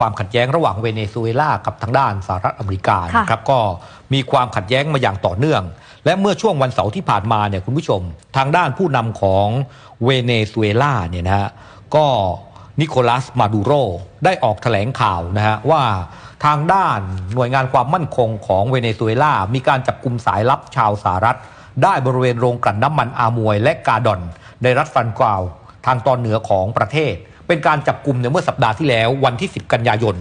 ความขัดแย้งระหว่างเวเนซุเอลากับทางด้านสหรัฐอเมริกาค่ะนะครับก็มีความขัดแย้งมาอย่างต่อเนื่อง และเมื่อช่วงวันเสาร์ที่ผ่านมาเนี่ยคุณผู้ชม ทางด้านผู้นำของเวเนซุเอลาเนี่ยนะฮะก็นิโคลัสมาดูโรได้ออกแถลงข่าวนะฮะว่าทางด้านหน่วยงานความมั่นคงของเวเนซุเอลา มีการจับกลุ่มสายลับชาวสหรัฐ ได้บริเวณโรงกลั่นน้ำมันอามวย และกาดอนในรัฐฟันกวาว ทางตอนเหนือของประเทศ เป็นการจับกลุ่มเนี่ยเมื่อสัปดาห์ที่แล้ววันที่ 10 กันยายน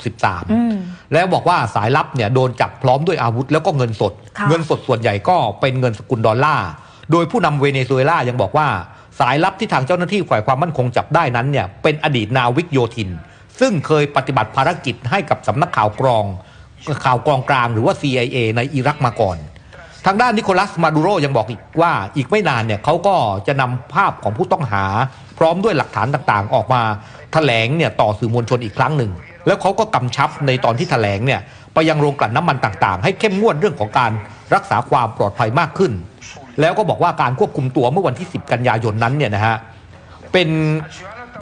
2563 แล้วบอกว่าสายลับเนี่ยโดนจับพร้อมด้วยอาวุธแล้วก็เงินสดค่ะเงินสดส่วนใหญ่ก็เป็นเงินสกุลดอลลาร์โดยผู้นำเวเนซุเอลายังบอกว่า สายลับที่ทางเจ้าหน้าที่ฝ่ายความมั่นคงจับได้นั้นเนี่ยเป็นอดีตนาวิกโยธิน ซึ่งเคยปฏิบัติภารกิจให้กับสำนักข่าวกรองข่าวกรองกลางหรือว่า CIA ในอิรักมาก่อน ทางด้านนิโคลัสมาดูโรยังบอกอีกว่าอีกไม่นานเนี่ยเขาก็จะนำภาพของผู้ต้องหา พร้อมด้วยหลักฐานต่างๆ ออกมาแถลงเนี่ยต่อสื่อมวลชนอีกครั้งหนึ่ง แล้วเขาก็กำชับในตอนที่แถลงเนี่ยไปยังโรงกลั่นน้ำมันต่างๆ ให้เข้มงวดเรื่องของการรักษาความปลอดภัยมากขึ้น แล้วก็บอกว่าการควบคุมตัวเมื่อวันที่ 10 กันยายนนั้นเนี่ยนะฮะเป็น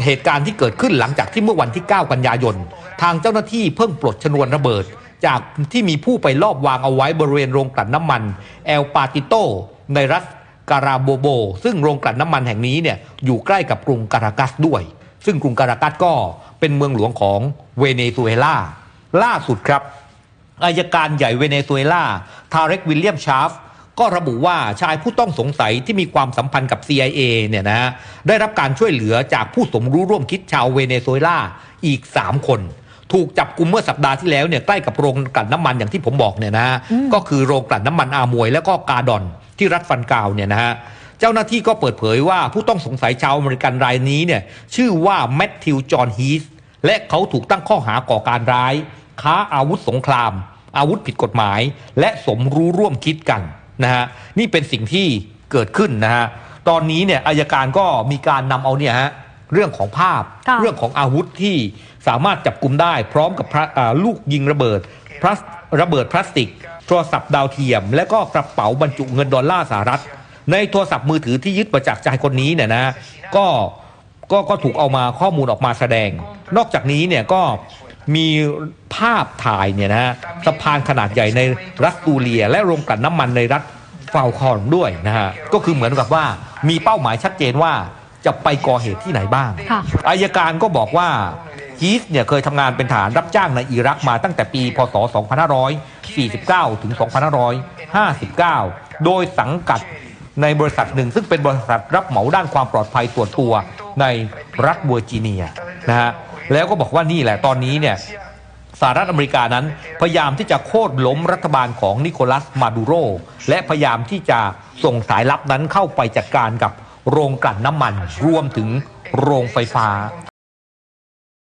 เหตุการณ์ที่เกิดขึ้นหลังจากที่เมื่อวันที่ 9 กันยายน ทางเจ้าหน้าที่เพิ่งปลดชนวนระเบิด จากที่มีผู้ไปลอบวางเอาไว้บริเวณโรงกลั่นน้ำมันแอลปาติโต ในรัฐการาโบโบ ซึ่งโรงกลั่นน้ำมันแห่งนี้เนี่ยอยู่ใกล้กับกรุงการากัสด้วย ซึ่งกรุงการากัสก็เป็นเมืองหลวงของเวเนซุเอลาล่าสุดครับอายการใหญ่เวเนซุเอลาทาเร็กวิลเลียมชาร์ฟก็ระบุว่าชายผู้ต้องสงสัยที่มีความสัมพันธ์กับ CIA เนี่ยนะฮะได้รับการช่วยเหลือจากผู้สมรู้ร่วมคิดชาวเวเนซุเอลาอีก 3 คน ถูกจับกุมเมื่อสัปดาห์ที่แล้วเนี่ยใกล้กับโรงกลั่นน้ำมันอย่างที่ผมบอกเนี่ยนะฮะก็คือโรงกลั่นน้ำมันอามวย แล้วก็กาดอนที่รัฐฟันกาวเนี่ยนะฮะเจ้าหน้าที่ก็เปิดเผยว่าผู้ต้องสงสัยชาวอเมริกันรายนี้เนี่ยชื่อว่าแมทธิวจอห์นฮีสและเขาถูกตั้งข้อหาก่อการร้าย ค้าอาวุธสงคราม อาวุธผิดกฎหมาย และสมรู้ร่วมคิดกันนะฮะนี่เป็นสิ่งที่เกิดขึ้นนะฮะตอนนี้เนี่ยอายการก็มีการนำเอาเนี่ยฮะ เรื่องของภาพค่ะเรื่องของอาวุธที่สามารถจับกลุ่มได้ พร้อมกับพระอ่าลูกยิงระเบิดพลาสระเบิดพลาสติก โทรศัพท์ดาวเทียม และก็กระเป๋าบรรจุเงินดอลลาร์สหรัฐ ในโทรศัพท์มือถือที่ยึดมาจากชายคนนี้เนี่ยนะก็ก็ก็ถูกเอามาข้อมูลออกมาแสดง นอกจากนี้เนี่ยก็มีภาพถ่ายเนี่ยนะฮะสะพานขนาดใหญ่ในรัสตูเลีย และโรงกลั่นน้ำมันในรัฐฟาลคอนด้วยนะฮะก็คือเหมือนกับว่ามีเป้าหมายชัดเจนว่า จะไปก่อเหตุที่ไหนบ้างค่ะอายการก็บอกว่าฮีสเนี่ยเคยทำงานเป็นทหารรับจ้างในอิรักมาตั้งแต่ปี พศ 2549 ถึง 2559 โดยสังกัดในบริษัทหนึ่ง ซึ่งเป็นบริษัทรับเหมาด้านความปลอดภัยส่วนตัวในรัฐเวอร์จิเนียนะฮะแล้วก็บอกว่านี่แหละตอนนี้เนี่ยสหรัฐอเมริกานั้นพยายามที่จะโค่นล้มรัฐบาลของนิโคลัสมาดูโร และพยายามที่จะส่งสายลับนั้นเข้าไปจัดการกับ โรงกลั่นน้ำมันรวมถึงโรงไฟฟ้า